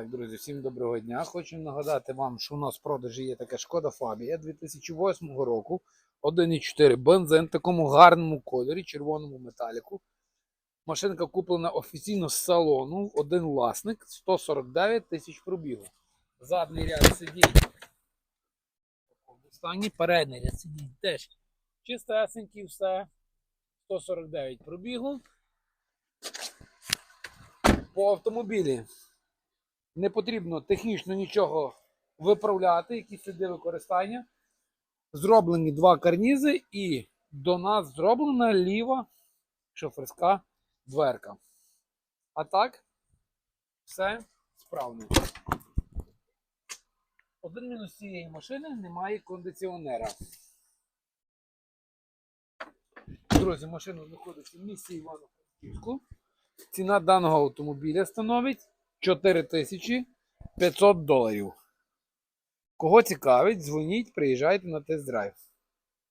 Так, друзі, всім доброго дня. Хочу нагадати вам, що у нас в продажі є така шкода Фабія 2008 року. 1,4 бензин в такому гарному кольорі, червоному металіку. Машинка куплена офіційно з салону. Один власник, 149 тисяч пробігу. Задній ряд сидінь. стані. Передній ряд сидінь теж чистесенький, все. 149 пробігу. По автомобілі не потрібно технічно нічого виправляти, якісь сліди використання. Зроблені два карнізи, і до нас зроблена ліва шоферська дверка. А так, все справно. Один мінус цієї машини немає кондиціонера. Друзі, машина знаходиться в місті Івано-Франківську. Ціна даного автомобіля становить 4500 доларів. Кого цікавить, дзвоніть, приїжджайте на тест-драйв.